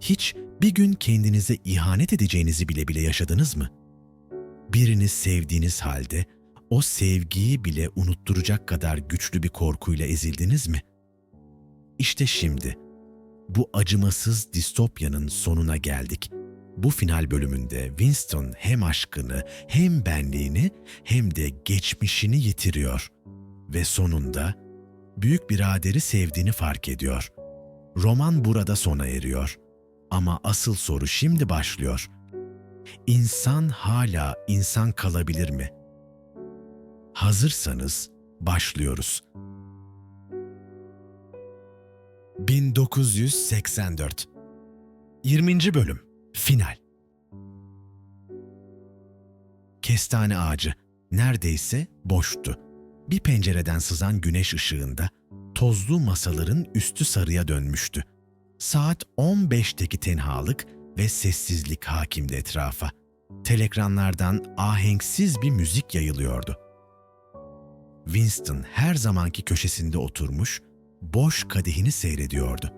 Hiç bir gün kendinize ihanet edeceğinizi bile bile yaşadınız mı? Birini sevdiğiniz halde o sevgiyi bile unutturacak kadar güçlü bir korkuyla ezildiniz mi? İşte şimdi bu acımasız distopyanın sonuna geldik. Bu final bölümünde Winston hem aşkını, hem benliğini, hem de geçmişini yitiriyor ve sonunda büyük biraderi sevdiğini fark ediyor. Roman burada sona eriyor. Ama asıl soru şimdi başlıyor. İnsan hala insan kalabilir mi? Hazırsanız başlıyoruz. 1984 20. bölüm Final Kestane ağacı neredeyse boştu. Bir pencereden sızan güneş ışığında tozlu masaların üstü sarıya dönmüştü. Saat 15'teki tenhalık ve sessizlik hakimdi etrafa. Telekranlardan ahenksiz bir müzik yayılıyordu. Winston her zamanki köşesinde oturmuş, boş kadehini seyrediyordu.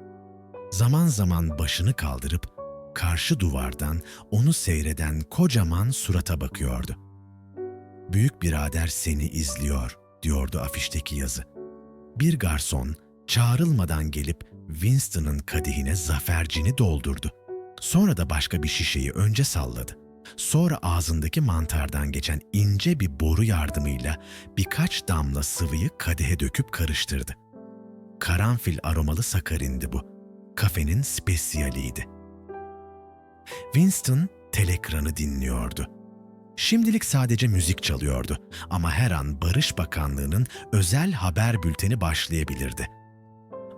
Zaman zaman başını kaldırıp karşı duvardan onu seyreden kocaman surata bakıyordu. Büyük birader seni izliyor, diyordu afişteki yazı. Bir garson çağrılmadan gelip Winston'ın kadehine zafercini doldurdu. Sonra da başka bir şişeyi önce salladı. Sonra ağzındaki mantardan geçen ince bir boru yardımıyla birkaç damla sıvıyı kadehe döküp karıştırdı. Karanfil aromalı sakarindi bu. Kafenin spesiyaliydi. Winston telekranı dinliyordu. Şimdilik sadece müzik çalıyordu ama her an Barış Bakanlığı'nın özel haber bülteni başlayabilirdi.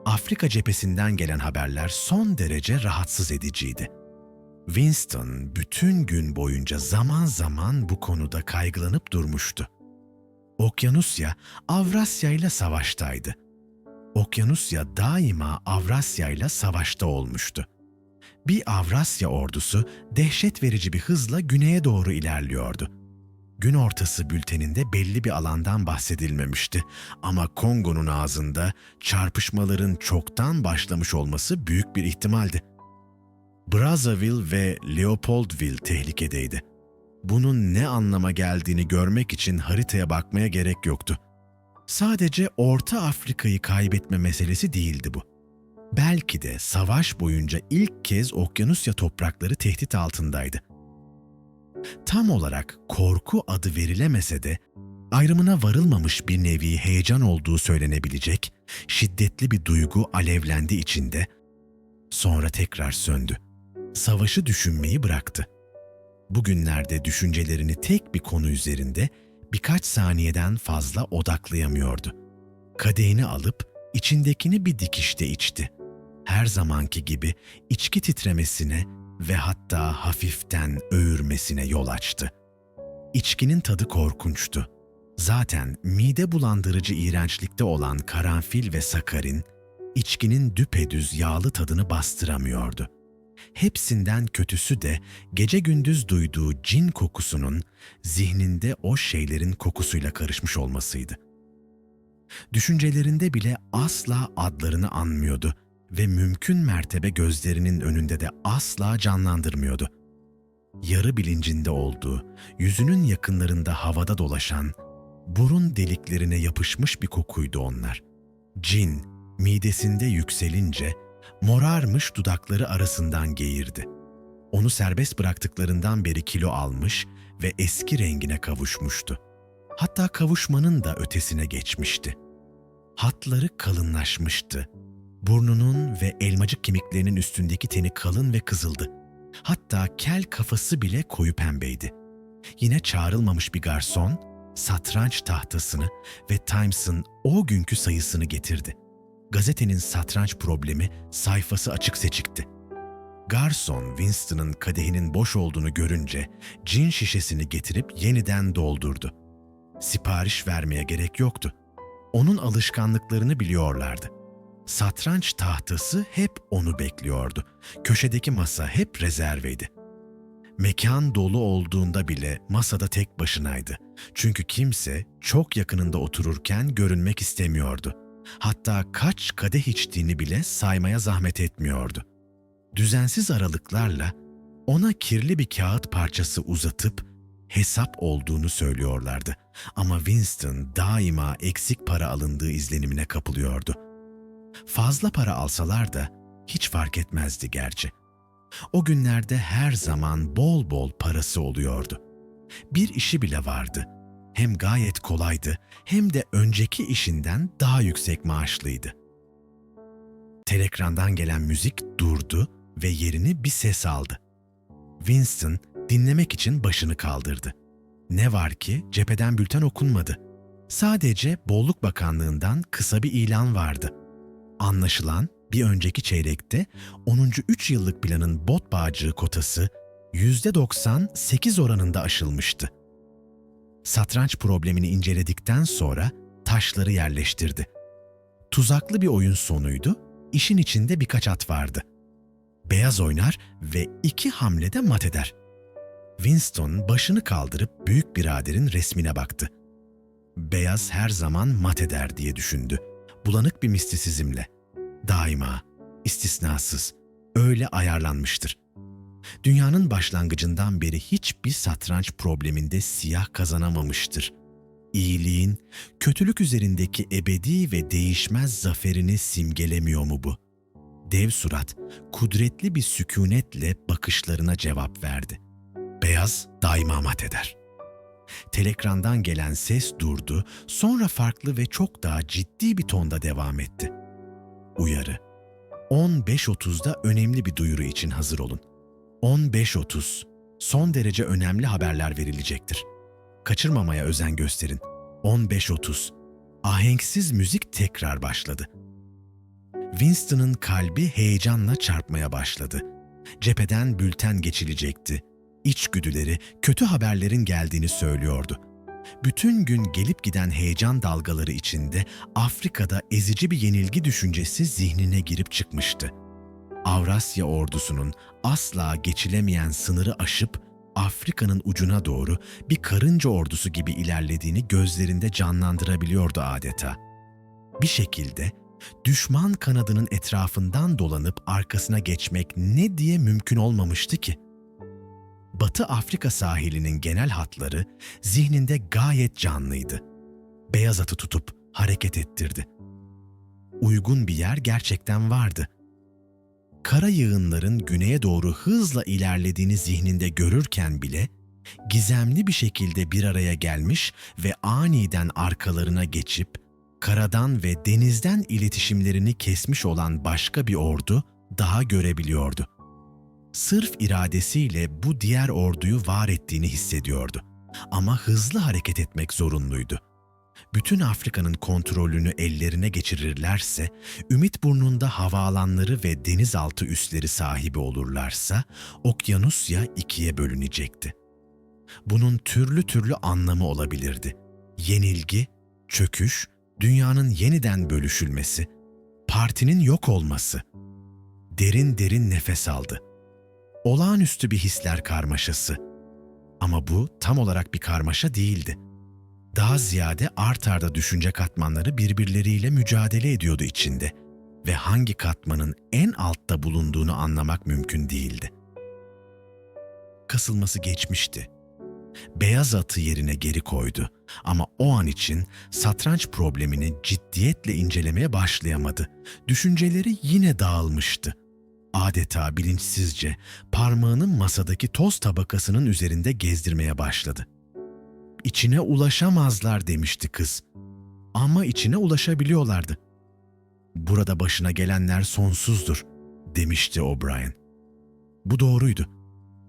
Afrika cephesinden gelen haberler son derece rahatsız ediciydi. Winston bütün gün boyunca zaman zaman bu konuda kaygılanıp durmuştu. Okyanusya Avrasya ile savaştaydı. Okyanusya daima Avrasya ile savaşta olmuştu. Bir Avrasya ordusu dehşet verici bir hızla güneye doğru ilerliyordu. Gün ortası bülteninde belli bir alandan bahsedilmemişti ama Kongo'nun ağzında çarpışmaların çoktan başlamış olması büyük bir ihtimaldi. Brazzaville ve Leopoldville tehlikedeydi. Bunun ne anlama geldiğini görmek için haritaya bakmaya gerek yoktu. Sadece Orta Afrika'yı kaybetme meselesi değildi bu. Belki de savaş boyunca ilk kez Okyanusya toprakları tehdit altındaydı. Tam olarak korku adı verilemese de ayrımına varılmamış bir nevi heyecan olduğu söylenebilecek şiddetli bir duygu alevlendi içinde, sonra tekrar söndü. Savaşı düşünmeyi bıraktı. Bugünlerde düşüncelerini tek bir konu üzerinde birkaç saniyeden fazla odaklayamıyordu. Kadehini alıp içindekini bir dikişte içti. Her zamanki gibi içki titremesine ve hatta hafiften öğürmesine yol açtı. İçkinin tadı korkunçtu. Zaten mide bulandırıcı iğrençlikte olan karanfil ve sakarin, içkinin düpedüz yağlı tadını bastıramıyordu. Hepsinden kötüsü de gece gündüz duyduğu cin kokusunun zihninde o şeylerin kokusuyla karışmış olmasıydı. Düşüncelerinde bile asla adlarını anmıyordu ve mümkün mertebe gözlerinin önünde de asla canlandırmıyordu. Yarı bilincinde olduğu, yüzünün yakınlarında havada dolaşan, burun deliklerine yapışmış bir kokuydu onlar. Cin, midesinde yükselince, morarmış dudakları arasından geğirdi. Onu serbest bıraktıklarından beri kilo almış ve eski rengine kavuşmuştu. Hatta kavuşmanın da ötesine geçmişti. Hatları kalınlaşmıştı. Burnunun ve elmacık kemiklerinin üstündeki teni kalın ve kızıldı. Hatta kel kafası bile koyu pembeydi. Yine çağrılmamış bir garson, satranç tahtasını ve Times'ın o günkü sayısını getirdi. Gazetenin satranç problemi sayfası açık seçikti. Garson Winston'ın kadehinin boş olduğunu görünce cin şişesini getirip yeniden doldurdu. Sipariş vermeye gerek yoktu. Onun alışkanlıklarını biliyorlardı. Satranç tahtası hep onu bekliyordu. Köşedeki masa hep rezerveydi. Mekan dolu olduğunda bile masada tek başınaydı. Çünkü kimse çok yakınında otururken görünmek istemiyordu. Hatta kaç kadeh içtiğini bile saymaya zahmet etmiyordu. düzensiz aralıklarla ona kirli bir kağıt parçası uzatıp hesap olduğunu söylüyorlardı. Ama Winston daima eksik para alındığı izlenimine kapılıyordu. Fazla para alsalar da hiç fark etmezdi gerçi. O günlerde her zaman bol bol parası oluyordu. Bir işi bile vardı. Hem gayet kolaydı hem de önceki işinden daha yüksek maaşlıydı. Telekrandan gelen müzik durdu ve yerini bir ses aldı. Winston dinlemek için başını kaldırdı. Ne var ki cepheden bülten okunmadı. Sadece Bolluk Bakanlığı'ndan kısa bir ilan vardı. Anlaşılan bir önceki çeyrekte 10. 3 yıllık planın bot bağcığı kotası %98 oranında aşılmıştı. Satranç problemini inceledikten sonra taşları yerleştirdi. Tuzaklı bir oyun sonuydu, işin içinde birkaç at vardı. Beyaz oynar ve iki hamlede mat eder. Winston başını kaldırıp büyük biraderin resmine baktı. Beyaz her zaman mat eder diye düşündü. Bulanık bir mistisizmle. Daima, istisnasız, öyle ayarlanmıştır. Dünyanın başlangıcından beri hiçbir satranç probleminde siyah kazanamamıştır. İyiliğin, kötülük üzerindeki ebedi ve değişmez zaferini simgelemiyor mu bu? Dev surat, kudretli bir sükunetle bakışlarına cevap verdi. Beyaz daima mat eder. Telekrandan gelen ses durdu, sonra farklı ve çok daha ciddi bir tonda devam etti. Uyarı. 15.30'da önemli bir duyuru için hazır olun. 15.30. Son derece önemli haberler verilecektir. Kaçırmamaya özen gösterin. 15.30. Ahenksiz müzik tekrar başladı. Winston'ın kalbi heyecanla çarpmaya başladı. Cepheden bülten geçilecekti. İçgüdüleri kötü haberlerin geldiğini söylüyordu. Bütün gün gelip giden heyecan dalgaları içinde Afrika'da ezici bir yenilgi düşüncesi zihnine girip çıkmıştı. Avrasya ordusunun asla geçilemeyen sınırı aşıp Afrika'nın ucuna doğru bir karınca ordusu gibi ilerlediğini gözlerinde canlandırabiliyordu adeta. Bir şekilde düşman kanadının etrafından dolanıp arkasına geçmek ne diye mümkün olmamıştı ki? Batı Afrika sahilinin genel hatları zihninde gayet canlıydı. Beyaz atı tutup hareket ettirdi. Uygun bir yer gerçekten vardı. Kara yığınların güneye doğru hızla ilerlediğini zihninde görürken bile gizemli bir şekilde bir araya gelmiş ve aniden arkalarına geçip karadan ve denizden iletişimlerini kesmiş olan başka bir ordu daha görebiliyordu sırf iradesiyle bu diğer orduyu var ettiğini hissediyordu. Ama hızlı hareket etmek zorunluydu. Bütün Afrika'nın kontrolünü ellerine geçirirlerse, Ümit Burnu'nda havaalanları ve denizaltı üsleri sahibi olurlarsa, Okyanusya ikiye bölünecekti. Bunun türlü türlü anlamı olabilirdi. Yenilgi, çöküş, dünyanın yeniden bölüşülmesi, partinin yok olması. Derin derin nefes aldı olağanüstü bir hisler karmaşası. Ama bu tam olarak bir karmaşa değildi. Daha ziyade art arda düşünce katmanları birbirleriyle mücadele ediyordu içinde ve hangi katmanın en altta bulunduğunu anlamak mümkün değildi. Kasılması geçmişti. Beyaz atı yerine geri koydu ama o an için satranç problemini ciddiyetle incelemeye başlayamadı. Düşünceleri yine dağılmıştı adeta bilinçsizce parmağını masadaki toz tabakasının üzerinde gezdirmeye başladı. İçine ulaşamazlar demişti kız. Ama içine ulaşabiliyorlardı. Burada başına gelenler sonsuzdur demişti O'Brien. Bu doğruydu.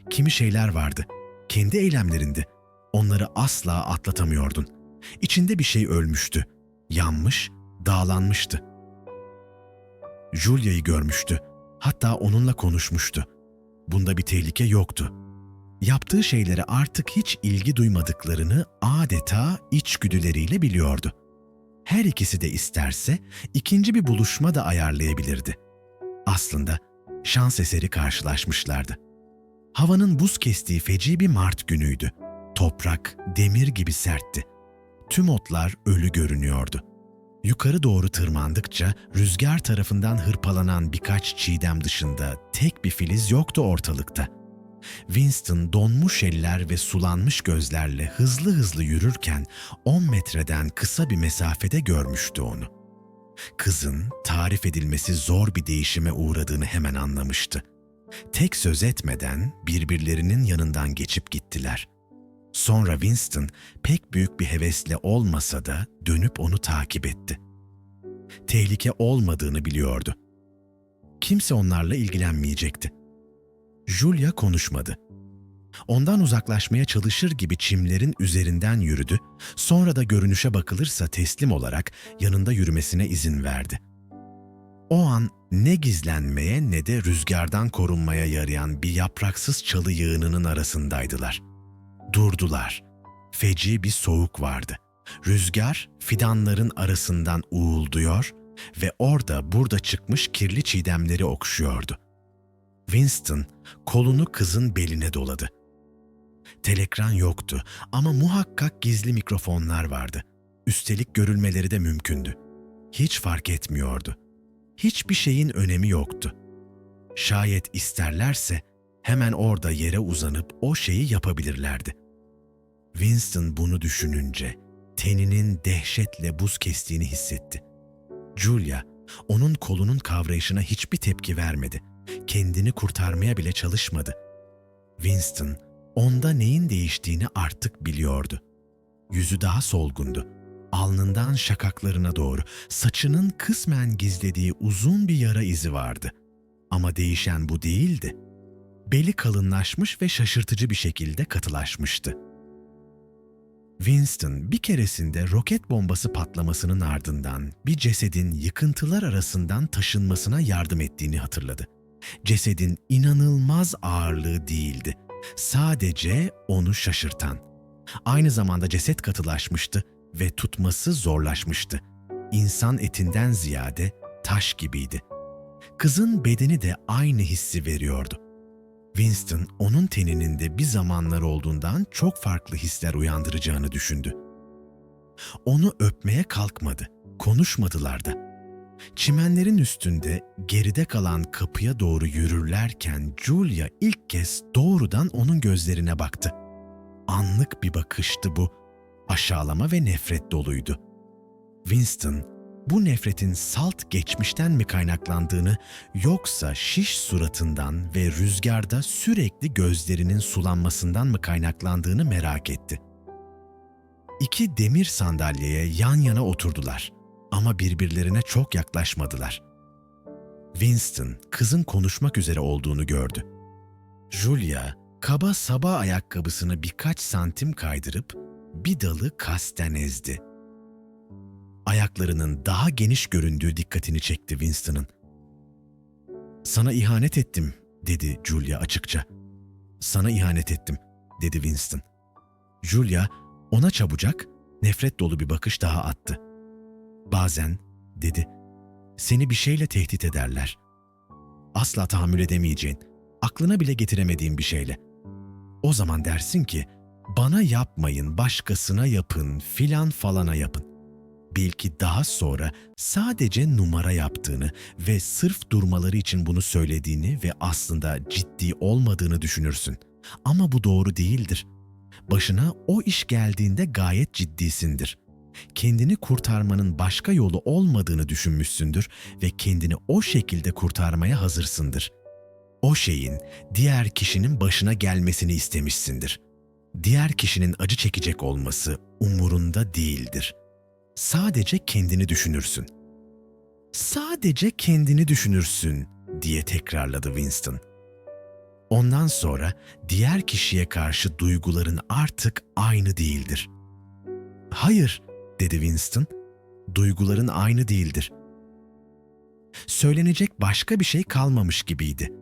Kimi şeyler vardı. Kendi eylemlerinde. Onları asla atlatamıyordun. İçinde bir şey ölmüştü. Yanmış, dağlanmıştı. Julia'yı görmüştü Hatta onunla konuşmuştu. Bunda bir tehlike yoktu. Yaptığı şeylere artık hiç ilgi duymadıklarını adeta içgüdüleriyle biliyordu. Her ikisi de isterse ikinci bir buluşma da ayarlayabilirdi. Aslında şans eseri karşılaşmışlardı. Havanın buz kestiği feci bir Mart günüydü. Toprak demir gibi sertti. Tüm otlar ölü görünüyordu. Yukarı doğru tırmandıkça rüzgar tarafından hırpalanan birkaç çiğdem dışında tek bir filiz yoktu ortalıkta. Winston donmuş eller ve sulanmış gözlerle hızlı hızlı yürürken 10 metreden kısa bir mesafede görmüştü onu. Kızın tarif edilmesi zor bir değişime uğradığını hemen anlamıştı. Tek söz etmeden birbirlerinin yanından geçip gittiler. Sonra Winston pek büyük bir hevesle olmasa da dönüp onu takip etti. Tehlike olmadığını biliyordu. Kimse onlarla ilgilenmeyecekti. Julia konuşmadı. Ondan uzaklaşmaya çalışır gibi çimlerin üzerinden yürüdü, sonra da görünüşe bakılırsa teslim olarak yanında yürümesine izin verdi. O an ne gizlenmeye ne de rüzgardan korunmaya yarayan bir yapraksız çalı yığınının arasındaydılar. Durdular. Feci bir soğuk vardı. Rüzgar fidanların arasından uğulduyor ve orada burada çıkmış kirli çiğdemleri okşuyordu. Winston kolunu kızın beline doladı. Telekran yoktu ama muhakkak gizli mikrofonlar vardı. Üstelik görülmeleri de mümkündü. Hiç fark etmiyordu. Hiçbir şeyin önemi yoktu. Şayet isterlerse hemen orada yere uzanıp o şeyi yapabilirlerdi. Winston bunu düşününce teninin dehşetle buz kestiğini hissetti. Julia, onun kolunun kavrayışına hiçbir tepki vermedi. Kendini kurtarmaya bile çalışmadı. Winston, onda neyin değiştiğini artık biliyordu. Yüzü daha solgundu. Alnından şakaklarına doğru saçının kısmen gizlediği uzun bir yara izi vardı. Ama değişen bu değildi. Beli kalınlaşmış ve şaşırtıcı bir şekilde katılaşmıştı. Winston bir keresinde roket bombası patlamasının ardından bir cesedin yıkıntılar arasından taşınmasına yardım ettiğini hatırladı. Cesedin inanılmaz ağırlığı değildi. Sadece onu şaşırtan. Aynı zamanda ceset katılaşmıştı ve tutması zorlaşmıştı. İnsan etinden ziyade taş gibiydi. Kızın bedeni de aynı hissi veriyordu. Winston onun teninin de bir zamanlar olduğundan çok farklı hisler uyandıracağını düşündü. Onu öpmeye kalkmadı, konuşmadılar da. Çimenlerin üstünde geride kalan kapıya doğru yürürlerken Julia ilk kez doğrudan onun gözlerine baktı. Anlık bir bakıştı bu. Aşağılama ve nefret doluydu. Winston bu nefretin salt geçmişten mi kaynaklandığını yoksa şiş suratından ve rüzgarda sürekli gözlerinin sulanmasından mı kaynaklandığını merak etti. İki demir sandalyeye yan yana oturdular ama birbirlerine çok yaklaşmadılar. Winston kızın konuşmak üzere olduğunu gördü. Julia kaba sabah ayakkabısını birkaç santim kaydırıp bir dalı kasten ezdi ayaklarının daha geniş göründüğü dikkatini çekti Winston'ın. "Sana ihanet ettim." dedi Julia açıkça. "Sana ihanet ettim." dedi Winston. Julia ona çabucak, nefret dolu bir bakış daha attı. "Bazen," dedi. "Seni bir şeyle tehdit ederler. Asla tahammül edemeyeceğin, aklına bile getiremediğin bir şeyle. O zaman dersin ki, bana yapmayın, başkasına yapın, filan falana yapın belki daha sonra sadece numara yaptığını ve sırf durmaları için bunu söylediğini ve aslında ciddi olmadığını düşünürsün. Ama bu doğru değildir. Başına o iş geldiğinde gayet ciddisindir. Kendini kurtarmanın başka yolu olmadığını düşünmüşsündür ve kendini o şekilde kurtarmaya hazırsındır. O şeyin diğer kişinin başına gelmesini istemişsindir. Diğer kişinin acı çekecek olması umurunda değildir.'' Sadece kendini düşünürsün. Sadece kendini düşünürsün diye tekrarladı Winston. Ondan sonra diğer kişiye karşı duyguların artık aynı değildir. Hayır, dedi Winston. Duyguların aynı değildir. Söylenecek başka bir şey kalmamış gibiydi.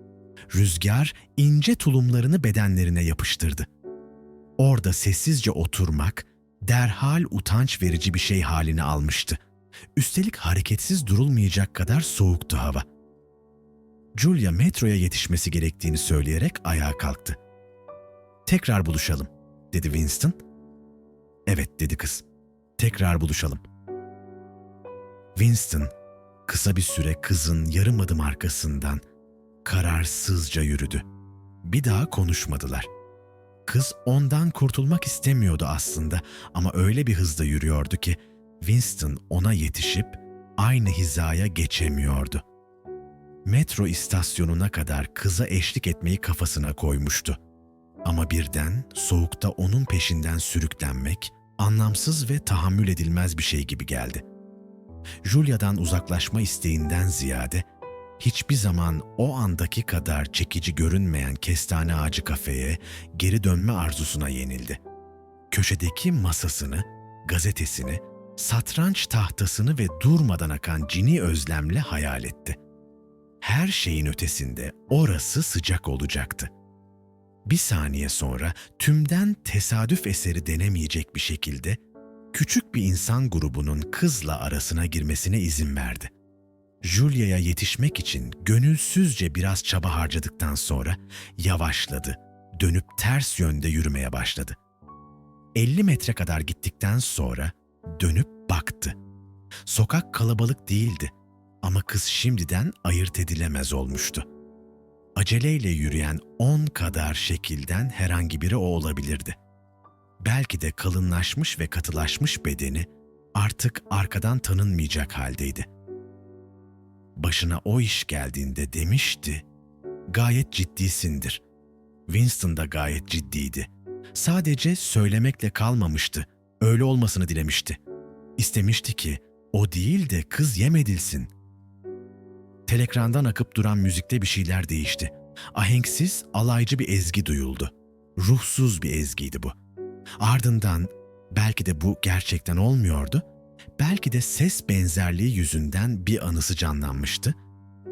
Rüzgar ince tulumlarını bedenlerine yapıştırdı. Orada sessizce oturmak, derhal utanç verici bir şey halini almıştı. Üstelik hareketsiz durulmayacak kadar soğuktu hava. Julia metroya yetişmesi gerektiğini söyleyerek ayağa kalktı. Tekrar buluşalım, dedi Winston. Evet, dedi kız. Tekrar buluşalım. Winston kısa bir süre kızın yarım adım arkasından kararsızca yürüdü. Bir daha konuşmadılar. Kız ondan kurtulmak istemiyordu aslında ama öyle bir hızda yürüyordu ki Winston ona yetişip aynı hizaya geçemiyordu. Metro istasyonuna kadar kıza eşlik etmeyi kafasına koymuştu. Ama birden soğukta onun peşinden sürüklenmek anlamsız ve tahammül edilmez bir şey gibi geldi. Julia'dan uzaklaşma isteğinden ziyade hiçbir zaman o andaki kadar çekici görünmeyen kestane ağacı kafeye geri dönme arzusuna yenildi. Köşedeki masasını, gazetesini, satranç tahtasını ve durmadan akan cini özlemle hayal etti. Her şeyin ötesinde orası sıcak olacaktı. Bir saniye sonra tümden tesadüf eseri denemeyecek bir şekilde küçük bir insan grubunun kızla arasına girmesine izin verdi. Julia'ya yetişmek için gönülsüzce biraz çaba harcadıktan sonra yavaşladı, dönüp ters yönde yürümeye başladı. 50 metre kadar gittikten sonra dönüp baktı. Sokak kalabalık değildi ama kız şimdiden ayırt edilemez olmuştu. Aceleyle yürüyen on kadar şekilden herhangi biri o olabilirdi. Belki de kalınlaşmış ve katılaşmış bedeni artık arkadan tanınmayacak haldeydi. Başına o iş geldiğinde demişti, gayet ciddisindir. Winston da gayet ciddiydi. Sadece söylemekle kalmamıştı, öyle olmasını dilemişti. İstemişti ki o değil de kız yem edilsin. Telekrandan akıp duran müzikte bir şeyler değişti. Ahenksiz, alaycı bir ezgi duyuldu. Ruhsuz bir ezgiydi bu. Ardından belki de bu gerçekten olmuyordu. Belki de ses benzerliği yüzünden bir anısı canlanmıştı.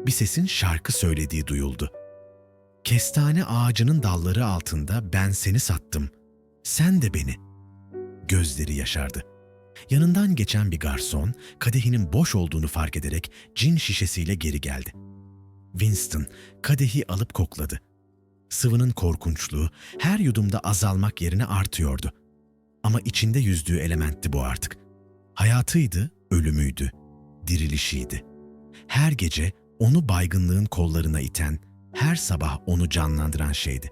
Bir sesin şarkı söylediği duyuldu. Kestane ağacının dalları altında ben seni sattım. Sen de beni. Gözleri yaşardı. Yanından geçen bir garson kadehinin boş olduğunu fark ederek cin şişesiyle geri geldi. Winston kadehi alıp kokladı. Sıvının korkunçluğu her yudumda azalmak yerine artıyordu. Ama içinde yüzdüğü elementti bu artık. Hayatıydı, ölümüydü, dirilişiydi. Her gece onu baygınlığın kollarına iten, her sabah onu canlandıran şeydi.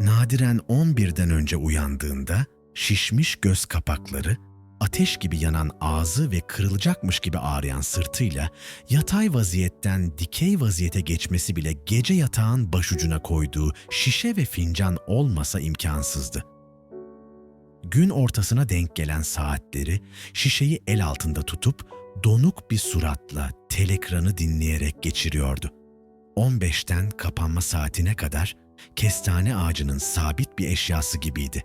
Nadiren 11'den önce uyandığında şişmiş göz kapakları, ateş gibi yanan ağzı ve kırılacakmış gibi ağrıyan sırtıyla yatay vaziyetten dikey vaziyete geçmesi bile gece yatağın başucuna koyduğu şişe ve fincan olmasa imkansızdı. Gün ortasına denk gelen saatleri şişeyi el altında tutup donuk bir suratla telekranı dinleyerek geçiriyordu. 15'ten kapanma saatine kadar kestane ağacının sabit bir eşyası gibiydi.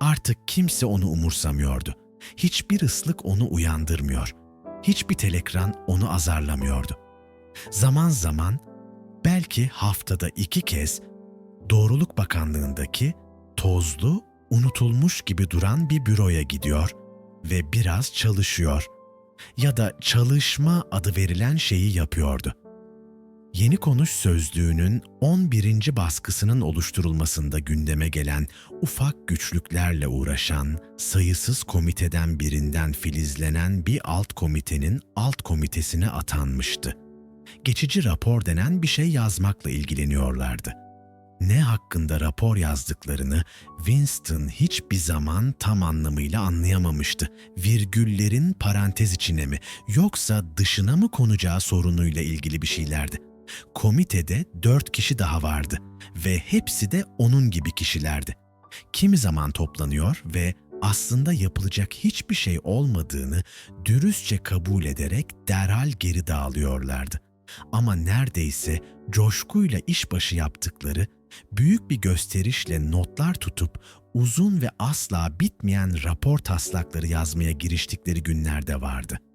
Artık kimse onu umursamıyordu. Hiçbir ıslık onu uyandırmıyor. Hiçbir telekran onu azarlamıyordu. Zaman zaman, belki haftada iki kez Doğruluk Bakanlığındaki tozlu, unutulmuş gibi duran bir büroya gidiyor ve biraz çalışıyor ya da çalışma adı verilen şeyi yapıyordu. Yeni Konuş Sözlüğü'nün 11. baskısının oluşturulmasında gündeme gelen ufak güçlüklerle uğraşan, sayısız komiteden birinden filizlenen bir alt komitenin alt komitesine atanmıştı. Geçici rapor denen bir şey yazmakla ilgileniyorlardı. Ne hakkında rapor yazdıklarını Winston hiçbir zaman tam anlamıyla anlayamamıştı. Virgüllerin parantez içine mi yoksa dışına mı konacağı sorunuyla ilgili bir şeylerdi. Komitede dört kişi daha vardı ve hepsi de onun gibi kişilerdi. Kimi zaman toplanıyor ve aslında yapılacak hiçbir şey olmadığını dürüstçe kabul ederek derhal geri dağılıyorlardı. Ama neredeyse coşkuyla işbaşı yaptıkları, büyük bir gösterişle notlar tutup uzun ve asla bitmeyen rapor taslakları yazmaya giriştikleri günlerde vardı.''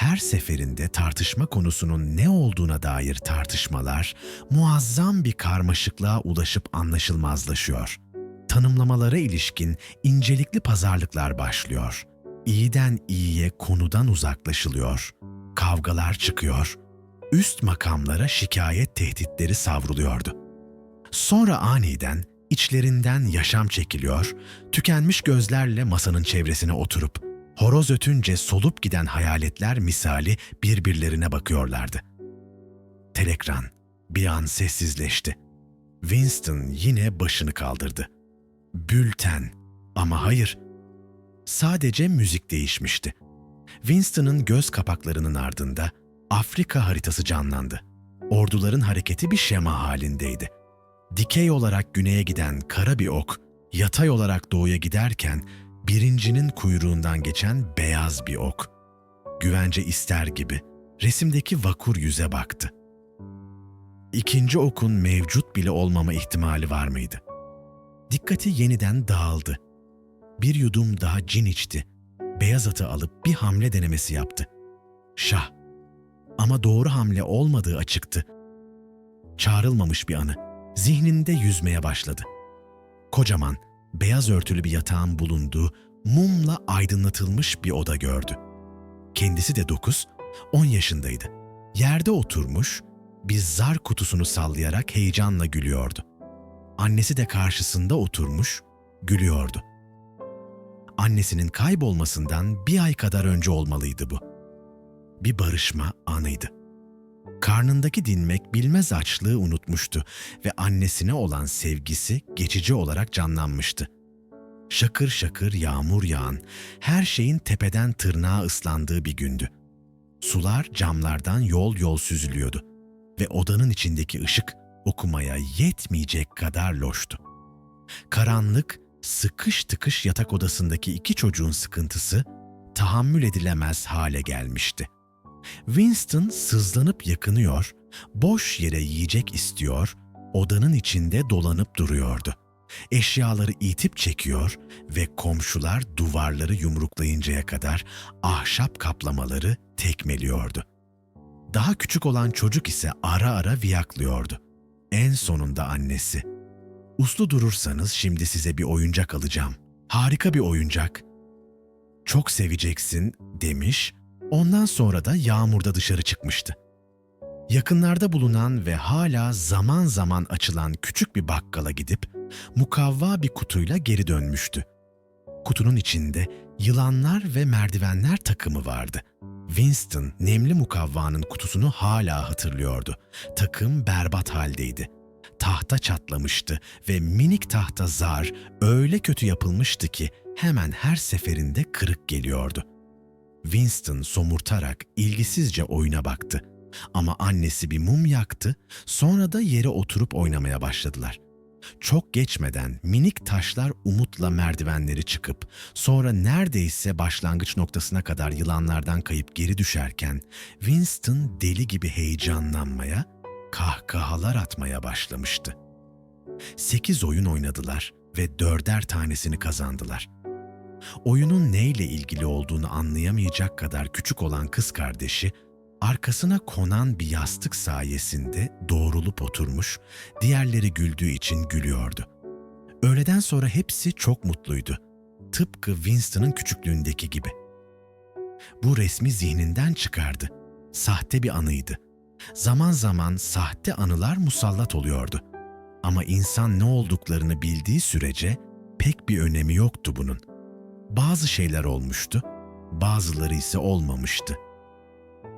her seferinde tartışma konusunun ne olduğuna dair tartışmalar muazzam bir karmaşıklığa ulaşıp anlaşılmazlaşıyor. Tanımlamalara ilişkin incelikli pazarlıklar başlıyor. İyiden iyiye konudan uzaklaşılıyor. Kavgalar çıkıyor. Üst makamlara şikayet tehditleri savruluyordu. Sonra aniden içlerinden yaşam çekiliyor, tükenmiş gözlerle masanın çevresine oturup Horoz ötünce solup giden hayaletler misali birbirlerine bakıyorlardı. Telekran bir an sessizleşti. Winston yine başını kaldırdı. Bülten ama hayır. Sadece müzik değişmişti. Winston'ın göz kapaklarının ardında Afrika haritası canlandı. Orduların hareketi bir şema halindeydi. Dikey olarak güneye giden kara bir ok, yatay olarak doğuya giderken birincinin kuyruğundan geçen beyaz bir ok. Güvence ister gibi resimdeki vakur yüze baktı. İkinci okun mevcut bile olmama ihtimali var mıydı? Dikkati yeniden dağıldı. Bir yudum daha cin içti. Beyaz atı alıp bir hamle denemesi yaptı. Şah. Ama doğru hamle olmadığı açıktı. Çağrılmamış bir anı. Zihninde yüzmeye başladı. Kocaman, beyaz örtülü bir yatağın bulunduğu, mumla aydınlatılmış bir oda gördü. Kendisi de dokuz, on yaşındaydı. Yerde oturmuş, bir zar kutusunu sallayarak heyecanla gülüyordu. Annesi de karşısında oturmuş, gülüyordu. Annesinin kaybolmasından bir ay kadar önce olmalıydı bu. Bir barışma anıydı. Karnındaki dinmek bilmez açlığı unutmuştu ve annesine olan sevgisi geçici olarak canlanmıştı. Şakır şakır yağmur yağan, her şeyin tepeden tırnağa ıslandığı bir gündü. Sular camlardan yol yol süzülüyordu ve odanın içindeki ışık okumaya yetmeyecek kadar loştu. Karanlık, sıkış tıkış yatak odasındaki iki çocuğun sıkıntısı tahammül edilemez hale gelmişti. Winston sızlanıp yakınıyor, boş yere yiyecek istiyor, odanın içinde dolanıp duruyordu. Eşyaları itip çekiyor ve komşular duvarları yumruklayıncaya kadar ahşap kaplamaları tekmeliyordu. Daha küçük olan çocuk ise ara ara viyaklıyordu. En sonunda annesi. Uslu durursanız şimdi size bir oyuncak alacağım. Harika bir oyuncak. Çok seveceksin demiş. Ondan sonra da yağmurda dışarı çıkmıştı. Yakınlarda bulunan ve hala zaman zaman açılan küçük bir bakkala gidip mukavva bir kutuyla geri dönmüştü. Kutunun içinde yılanlar ve merdivenler takımı vardı. Winston nemli mukavvanın kutusunu hala hatırlıyordu. Takım berbat haldeydi. Tahta çatlamıştı ve minik tahta zar öyle kötü yapılmıştı ki hemen her seferinde kırık geliyordu. Winston somurtarak ilgisizce oyuna baktı. Ama annesi bir mum yaktı, sonra da yere oturup oynamaya başladılar. Çok geçmeden minik taşlar umutla merdivenleri çıkıp sonra neredeyse başlangıç noktasına kadar yılanlardan kayıp geri düşerken Winston deli gibi heyecanlanmaya, kahkahalar atmaya başlamıştı. Sekiz oyun oynadılar ve dörder tanesini kazandılar. Oyunun neyle ilgili olduğunu anlayamayacak kadar küçük olan kız kardeşi arkasına konan bir yastık sayesinde doğrulup oturmuş, diğerleri güldüğü için gülüyordu. Öğleden sonra hepsi çok mutluydu. Tıpkı Winston'ın küçüklüğündeki gibi. Bu resmi zihninden çıkardı. Sahte bir anıydı. Zaman zaman sahte anılar musallat oluyordu. Ama insan ne olduklarını bildiği sürece pek bir önemi yoktu bunun. Bazı şeyler olmuştu, bazıları ise olmamıştı.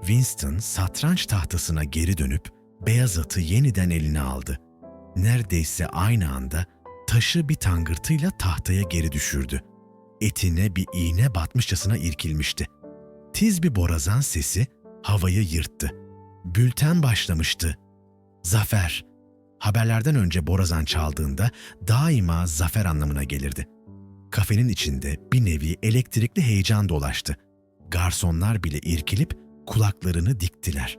Winston satranç tahtasına geri dönüp beyaz atı yeniden eline aldı. Neredeyse aynı anda taşı bir tangırtıyla tahtaya geri düşürdü. Etine bir iğne batmışçasına irkilmişti. Tiz bir borazan sesi havayı yırttı. Bülten başlamıştı. Zafer. Haberlerden önce borazan çaldığında daima zafer anlamına gelirdi. Kafenin içinde bir nevi elektrikli heyecan dolaştı. Garsonlar bile irkilip kulaklarını diktiler.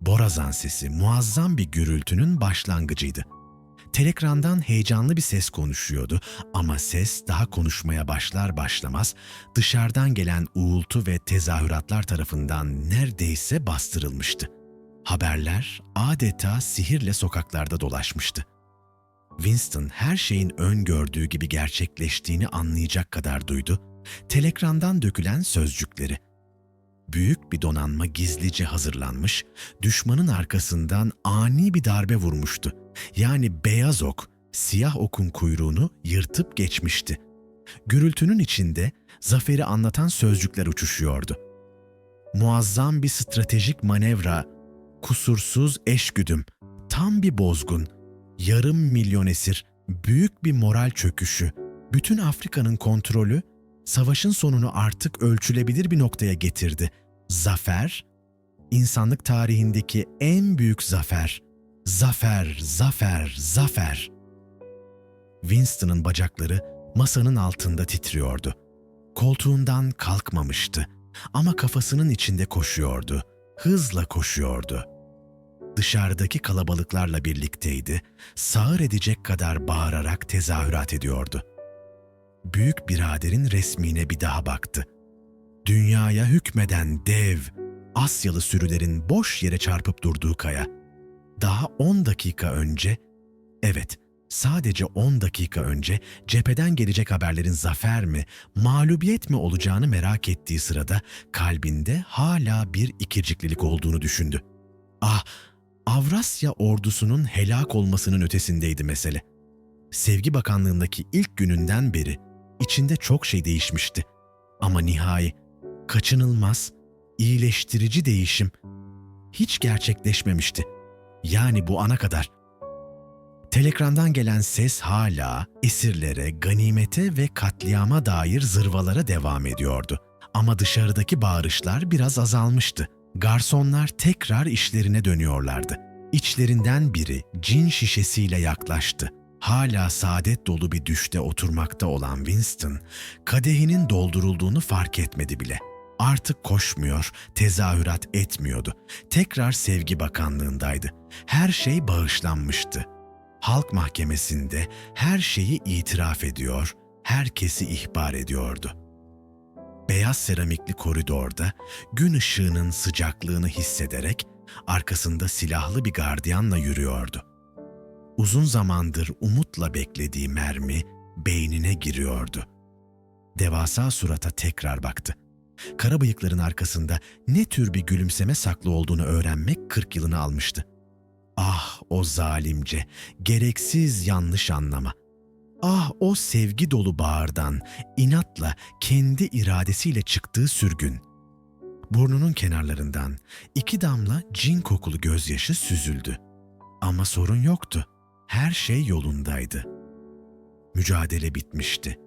Borazan sesi muazzam bir gürültünün başlangıcıydı. Telekrandan heyecanlı bir ses konuşuyordu ama ses daha konuşmaya başlar başlamaz dışarıdan gelen uğultu ve tezahüratlar tarafından neredeyse bastırılmıştı. Haberler adeta sihirle sokaklarda dolaşmıştı. Winston her şeyin öngördüğü gibi gerçekleştiğini anlayacak kadar duydu. Telekrandan dökülen sözcükleri. Büyük bir donanma gizlice hazırlanmış, düşmanın arkasından ani bir darbe vurmuştu. Yani beyaz ok, siyah okun kuyruğunu yırtıp geçmişti. Gürültünün içinde zaferi anlatan sözcükler uçuşuyordu. Muazzam bir stratejik manevra, kusursuz eşgüdüm, tam bir bozgun, yarım milyon esir, büyük bir moral çöküşü, bütün Afrika'nın kontrolü savaşın sonunu artık ölçülebilir bir noktaya getirdi. Zafer, insanlık tarihindeki en büyük zafer. Zafer, zafer, zafer. Winston'ın bacakları masanın altında titriyordu. Koltuğundan kalkmamıştı ama kafasının içinde koşuyordu. Hızla koşuyordu. Dışarıdaki kalabalıklarla birlikteydi. Sağır edecek kadar bağırarak tezahürat ediyordu. Büyük biraderin resmine bir daha baktı. Dünyaya hükmeden dev, Asyalı sürülerin boş yere çarpıp durduğu kaya. Daha 10 dakika önce, evet sadece 10 dakika önce cepheden gelecek haberlerin zafer mi, mağlubiyet mi olacağını merak ettiği sırada kalbinde hala bir ikirciklilik olduğunu düşündü. Ah, Avrasya ordusunun helak olmasının ötesindeydi mesele. Sevgi Bakanlığındaki ilk gününden beri içinde çok şey değişmişti. Ama nihai, kaçınılmaz, iyileştirici değişim hiç gerçekleşmemişti. Yani bu ana kadar. Telekrandan gelen ses hala esirlere, ganimete ve katliama dair zırvalara devam ediyordu. Ama dışarıdaki bağırışlar biraz azalmıştı. Garsonlar tekrar işlerine dönüyorlardı. İçlerinden biri cin şişesiyle yaklaştı. Hala saadet dolu bir düşte oturmakta olan Winston, kadehinin doldurulduğunu fark etmedi bile. Artık koşmuyor, tezahürat etmiyordu. Tekrar Sevgi Bakanlığındaydı. Her şey bağışlanmıştı. Halk mahkemesinde her şeyi itiraf ediyor, herkesi ihbar ediyordu. Beyaz seramikli koridorda gün ışığının sıcaklığını hissederek arkasında silahlı bir gardiyanla yürüyordu. Uzun zamandır umutla beklediği mermi beynine giriyordu. Devasa surata tekrar baktı. Kara bıyıkların arkasında ne tür bir gülümseme saklı olduğunu öğrenmek 40 yılını almıştı. Ah o zalimce, gereksiz yanlış anlama. Ah o sevgi dolu bağırdan, inatla, kendi iradesiyle çıktığı sürgün. Burnunun kenarlarından iki damla cin kokulu gözyaşı süzüldü. Ama sorun yoktu. Her şey yolundaydı. Mücadele bitmişti.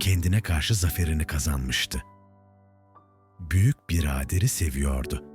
Kendine karşı zaferini kazanmıştı. Büyük biraderi seviyordu